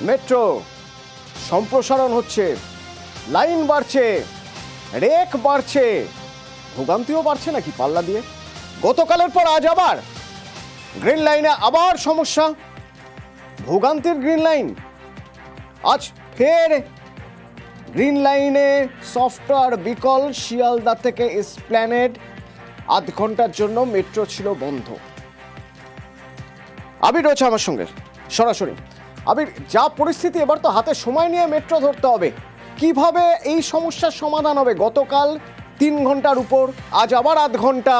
Metro, সম্প্রসারণ হচ্ছে, line বাড়ছে, রেক বাড়ছে। ভোগান্তিও বাড়ছে নাকি পাল্লা দিয়ে? গতকালের পর আজ আবার গ্রিন লাইনে আবার সমস্যা। ভোগান্তির গ্রিন লাইন। আজ ফের গ্রিন লাইনে সফটওয়্যার বিকল শিয়ালদা থেকে স্প্ল্যানেড আধ ঘণ্টার জন্য মেট্রো ছিল বন্ধ। আবির রয়েছে আমার সঙ্গে। সরাসরি আবির, যা পরিস্থিতি, এবার তো হাতে সময় নিয়ে মেট্রো ধরতে হবে। কীভাবে এই সমস্যার সমাধান হবে? গতকাল তিন ঘণ্টার উপর, আজ আবার আধ ঘণ্টা।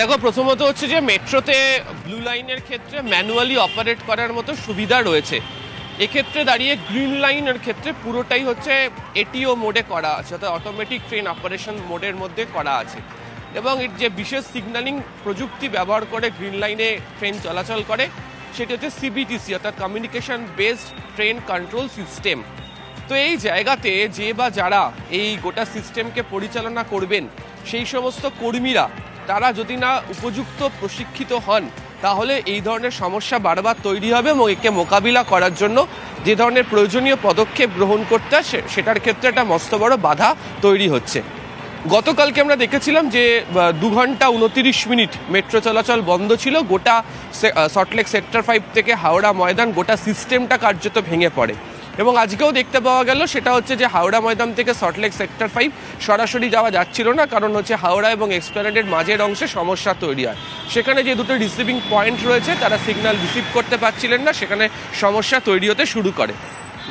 দেখো, প্রথমত হচ্ছে যে মেট্রোতে ব্লু লাইনের ক্ষেত্রে ম্যানুয়ালি অপারেট করার মতো সুবিধা রয়েছে। এক্ষেত্রে দাঁড়িয়ে গ্রিন লাইনের ক্ষেত্রে পুরোটাই হচ্ছে এটিও মোডে করা আছে, অর্থাৎ অটোমেটিক ট্রেন অপারেশন মোডের মধ্যে করা আছে। এবং এর যে বিশেষ সিগন্যালিং প্রযুক্তি ব্যবহার করে গ্রিন লাইনে ট্রেন চলাচল করে, সেটি হচ্ছে সিবিটিসি অর্থাৎ communication based train control system তো এই জায়গাতে যে বা যারা এই গোটা সিস্টেমকে পরিচালনা করবেন, সেই সমস্ত কর্মীরা, তারা যদি না উপযুক্ত প্রশিক্ষিত হন, তাহলে এই ধরনের সমস্যা বারবার তৈরি হবে এবং একে মোকাবিলা করার জন্য যে ধরনের প্রয়োজনীয় পদক্ষেপ গ্রহণ করতে সেটার ক্ষেত্রে একটা মস্ত বড় বাধা তৈরি হচ্ছে। গতকালকে আমরা দেখেছিলাম যে দু ঘণ্টা উনতিরিশ মিনিট মেট্রো চলাচল বন্ধ ছিল। গোটা সল্টলেক সেক্টর ফাইভ থেকে হাওড়া ময়দান গোটা সিস্টেমটা কার্যত ভেঙে পড়ে। এবং আজকেও দেখতে পাওয়া গেল, সেটা হচ্ছে যে হাওড়া ময়দান থেকে সল্টলেক সেক্টর ফাইভ সরাসরি যাওয়া যাচ্ছিল না, কারণ হচ্ছে হাওড়া এবং এক্সপ্লেনেডের মাঝের অংশে সমস্যা তৈরি হয়। সেখানে যে দুটো রিসিভিং পয়েন্ট রয়েছে, তারা সিগন্যাল রিসিভ করতে পারছিলেন না, সেখানে সমস্যা তৈরি হতে শুরু করে।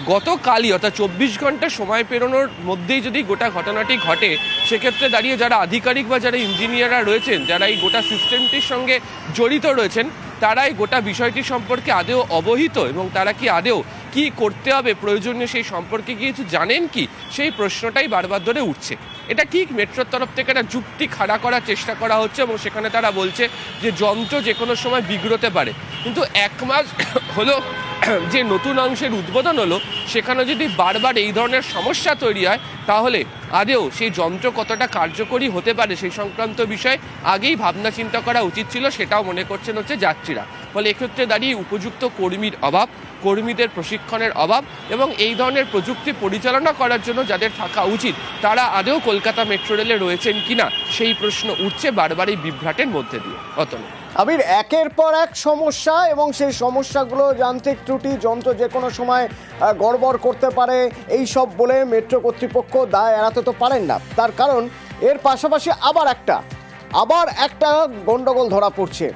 গতকালই, অর্থাৎ চব্বিশ ঘণ্টা সময় পেরোনোর মধ্যেই যদি গোটা ঘটনাটি ঘটে, সেক্ষেত্রে দাঁড়িয়ে যারা আধিকারিক বা যারা ইঞ্জিনিয়াররা রয়েছেন, যারা এই গোটা সিস্টেমটির সঙ্গে জড়িত রয়েছেন, তারাই গোটা বিষয়টি সম্পর্কে আদেও অবহিত এবং তারা কি আদেও কি করতে হবে, প্রয়োজনীয় সেই সম্পর্কে কিছু জানেন কি? সেই প্রশ্নটাই বারবার ধরে উঠছে। এটা ঠিক মেট্রোর তরফ থেকে একটা যুক্তি খাড়া করার চেষ্টা করা হচ্ছে এবং সেখানে তারা বলছে যে যন্ত্র যে কোনো সময় বিগড়তে পারে। কিন্তু এক মাস হলো যে নতুন অংশের উদ্বোধন হলো, সেখানে যদি বারবার এই ধরনের সমস্যা তৈরি হয়, তাহলে আদেও সেই যন্ত্র কতটা কার্যকরী হতে পারে সেই সংক্রান্ত বিষয়ে আগেই ভাবনা চিন্তা করা উচিত ছিল, সেটাও মনে করছেন হচ্ছে যাত্রীরা। ফলে এক্ষেত্রে দাঁড়িয়ে উপযুক্ত কর্মীর অভাব, কর্মীদের প্রশিক্ষণের অভাব এবং এই ধরনের প্রযুক্তি পরিচালনা করার জন্য যাদের থাকা উচিত, তারা আদেও কলকাতা মেট্রো রেলে রয়েছেন কিনা, সেই প্রশ্ন উঠছে বারবার এই বিভ্রাটের মধ্যে দিয়ে। অতন আবির, একের পর এক সমস্যা এবং সেই সমস্যাগুলো যান্ত্রিক ত্রুটি যন্ত্র যে কোনো সময় গড়বড় করতে পারে, এই সব বলে মেট্রো কর্তৃপক্ষ দায় এড়াতে তো পারেন না। তার কারণ, এর পাশাপাশি আবার একটা আবার একটা গন্ডগোল ধরা পড়ছে।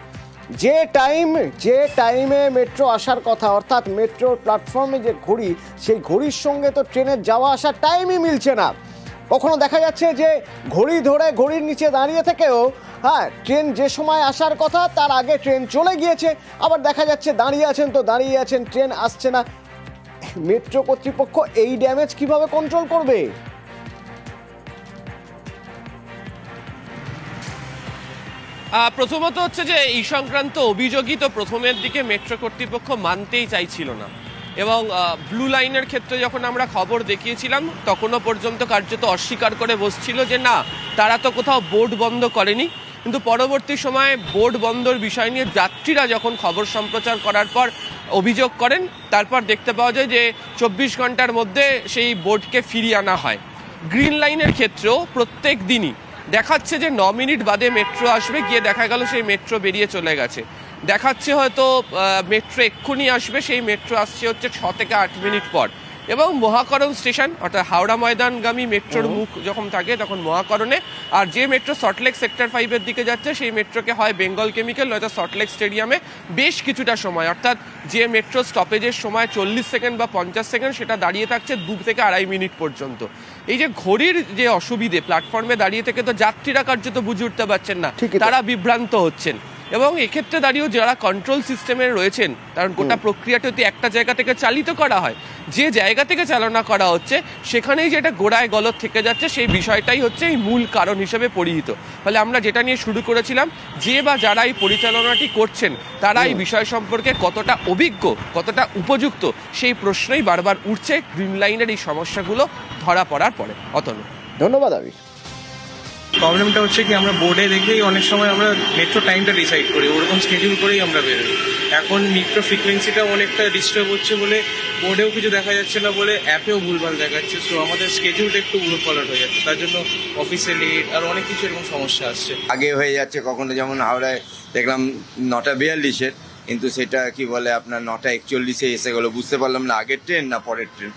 যে টাইম, যে টাইমে মেট্রো আসার কথা, অর্থাৎ মেট্রোর প্ল্যাটফর্মে যে ঘড়ি, সেই ঘড়ির সঙ্গে তো ট্রেনের যাওয়া আসার টাইমই মিলছে না। কখনো দেখা যাচ্ছে যে ঘড়ি ধরে ঘড়ির নিচে দাঁড়িয়ে থেকেও হ্যাঁ ট্রেন যে সময় আসার কথা, তার আগে ট্রেন চলে গিয়েছে, আবার দেখা যাচ্ছে দাঁড়িয়ে আছেন তো দাঁড়িয়ে আছেন, ট্রেন আসছে না। মেট্রো কর্তৃপক্ষ এই ড্যামেজ কীভাবে কন্ট্রোল করবে? প্রথমত হচ্ছে যে এই সংক্রান্ত অভিযোগই তো প্রথমের দিকে মেট্রো কর্তৃপক্ষ মানতেই চাইছিল না। এবং ব্লু লাইনের ক্ষেত্রে যখন আমরা খবর দেখিয়েছিলাম, তখনও পর্যন্ত কার্যত অস্বীকার করে বসছিল যে না, তারা তো কোথাও বোর্ড বন্ধ করেনি। কিন্তু পরবর্তী সময়ে বোর্ড বন্ধর বিষয় নিয়ে যাত্রীরা যখন খবর সম্প্রচার করার পর অভিযোগ করেন, তারপর দেখতে পাওয়া যায় যে চব্বিশ ঘণ্টার মধ্যে সেই বোর্ডকে ফিরিয়ে আনা হয়। গ্রিন লাইনের ক্ষেত্রেও প্রত্যেক দিনই দেখাচ্ছে যে ন মিনিট বাদে মেট্রো আসবে, গিয়ে দেখা গেল সেই মেট্রো বেরিয়ে চলে গেছে। দেখাচ্ছে হয়তো মেট্রো এক্ষুনি আসবে সেই মেট্রো আসছে হচ্ছে ছ থেকে আট মিনিট পর। এবং মহাকরণ স্টেশন অর্থাৎ হাওড়া ময়দানগামী মেট্রোর মুখ যখন থাকে তখন মহাকরণে আর যে মেট্রো সল্টলেক সেক্টর ফাইভের দিকে যাচ্ছে সেই মেট্রোকে হয় বেঙ্গল কেমিক্যাল নয়তো সল্টলেক স্টেডিয়ামে বেশ কিছুটা সময়। অর্থাৎ যে মেট্রো স্টপেজের সময় চল্লিশ সেকেন্ড বা পঞ্চাশ সেকেন্ড সেটা দাঁড়িয়ে থাকছে দু থেকে আড়াই মিনিট পর্যন্ত। এই যে ঘড়ির যে অসুবিধে প্ল্যাটফর্মে দাঁড়িয়ে থেকে তো যাত্রীরা কার্যত বুঝে উঠতে পারছেন না তারা বিভ্রান্ত হচ্ছেন। এবং এক্ষেত্রে দাঁড়িয়েও যারা কন্ট্রোল সিস্টেমে রয়েছেন কারণ গোটা প্রক্রিয়াটা যদি একটা জায়গা থেকে চালিত করা হয় যে জায়গা থেকে চালনা করা হচ্ছে সেখানেই যেটা গোড়ায় গলত থেকে যাচ্ছে সেই বিষয়টাই হচ্ছে এই মূল কারণ হিসেবে পরিহিত। ফলে আমরা যেটা নিয়ে শুরু করেছিলাম যে বা যারা এই পরিচালনাটি করছেন তারা এই বিষয় সম্পর্কে কতটা অভিজ্ঞ কতটা উপযুক্ত সেই প্রশ্নই বারবার উঠছে গ্রিন লাইনের এই সমস্যাগুলো ধরা পড়ার পরে। অতনু। ধন্যবাদ আবির। প্রবলেমটা হচ্ছে কি, আমরা বোর্ডে দেখেই অনেক সময় আমরা মেট্রো টাইমটা ডিসাইড করি, ওরকম স্কেডিউল করেই আমরা বেরোই। এখন মেট্রো ফ্রিকোয়েন্সিটা অনেকটা ডিস্টার্ব হচ্ছে বলে বোর্ডেও কিছু দেখা যাচ্ছে না বলে অ্যাপেও ভুলভাল দেখাচ্ছে। সো আমাদের স্কেডিউলটা একটু উলট পালট হয়ে যাচ্ছে। তার জন্য অফিসে লেট আর অনেক কিছু এরকম সমস্যা আসছে। আগে হয়ে যাচ্ছে কখনো যেমন হাওড়ায় দেখলাম নটা বিয়াল্লিশের, কিন্তু সেটা কি বলে আপনার নটা একচল্লিশে এসে গেলো, বুঝতে পারলাম না আগের ট্রেন না পরের ট্রেন